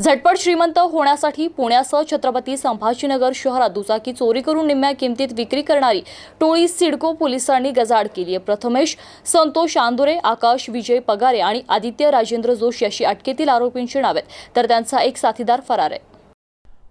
झटपट श्रीमंत होण्यासाठी पुण्यासह छत्रपती संभाजीनगर शहरात दुचाकी चोरी करून निम्म्या किमतीत विक्री करणारी टोळी सिडको पोलिसांनी गजाड केली आहे. प्रथमेश संतोष आंदुरे आकाश विजय पगारे आणि आदित्य राजेंद्र जोशी अशी अटकेतील आरोपींची नावे आहेत. तर त्यांचा एक साथीदार फरार आहे.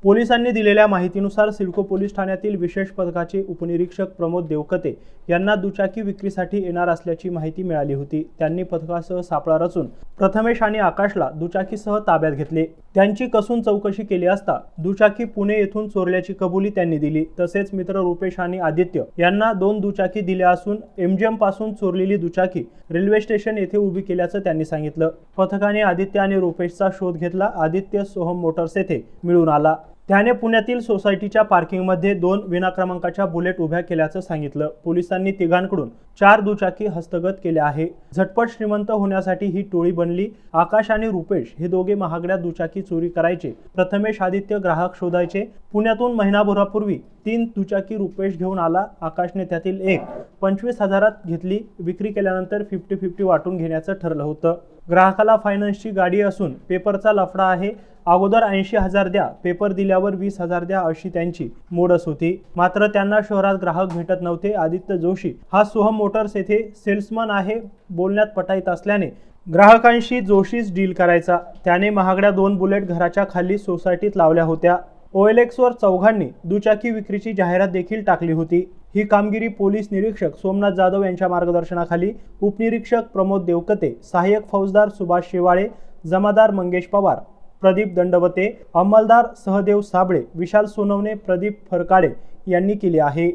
पोलिसांनी दिलेल्या माहितीनुसार सिडको पोलीस ठाण्यातील विशेष पथकाचे उपनिरीक्षक प्रमोद देवकते यांना दुचाकी विक्रीसाठी येणार असल्याची माहिती मिळाली होती. त्यांनी पथकासह सापळा रचून प्रथमेश आणि आकाशला दुचाकीसह ताब्यात घेतले. त्यांची कसून चौकशी केली असता दुचाकी पुणे येथून चोरल्याची कबुली त्यांनी दिली. तसेच मित्र रुपेश आणि आदित्य यांना दोन दुचाकी दिल्या असून एमजीएमपासून चोरलेली दुचाकी रेल्वे स्टेशन येथे उभी केल्याचं त्यांनी सांगितलं. पथकाने आदित्य आणि रुपेशचा शोध घेतला. आदित्य सोहम मोटर्स येथे मिळून आला. त्याने पुण्यातील सोसायटीच्या पार्किंगमध्ये दोन विनाक्रमांकाच्या बुलेट उभ्या केल्याचं सांगितलं. पोलिसांनी तिघांकडून चार दुचाकी हस्तगत केल्या आहे. झटपट श्रीमंत होण्यासाठी ही टोळी बनली. आकाश आणि रुपेश हे दोघे महागड्या दुचाकी चोरी करायचे. प्रथमेश आदित्य ग्राहक शोधायचे. पुण्यातून महिनाभरापूर्वी तीन दुचाकी रुपेश घेऊन आला आकाशने त्यातील एक. पंचवीस हजारात घेतली. विक्री केल्यानंतर फिफ्टी फिफ्टी वाटून घेण्याचं ठरलं होतं. ग्राहकाला फायनान्सची गाडी असून पेपरचा लफडा आहे. अगोदर ऐंशी हजार द्या. पेपर दिल्यावर वीस हजार द्या अशी त्यांची मोडस होती. मात्र त्यांना शहरात ग्राहक भेटत नव्हते. आदित्य जोशी हा सोहम मोटर्स येथे सेल्समन आहे बोलण्यात पटाईत असल्याने ग्राहकांशी जोशीच डील करायचा. त्याने महागड्या दोन बुलेट घराच्या खाली सोसायटीत लावल्या होत्या. ओएलएक्सवर चौघांनी दुचाकी विक्रीची जाहिरात देखील टाकली होती. ही कामगिरी पोलीस निरीक्षक सोमनाथ जाधव यांच्या मार्गदर्शनाखाली उपनिरीक्षक प्रमोद देवकते सहाय्यक फौजदार सुभाष शेवाळे जमादार मंगेश पवार प्रदीप दंडवते अंमलदार सहदेव साबळे विशाल सोनवणे प्रदीप फरकाडे यांनी केली आहे.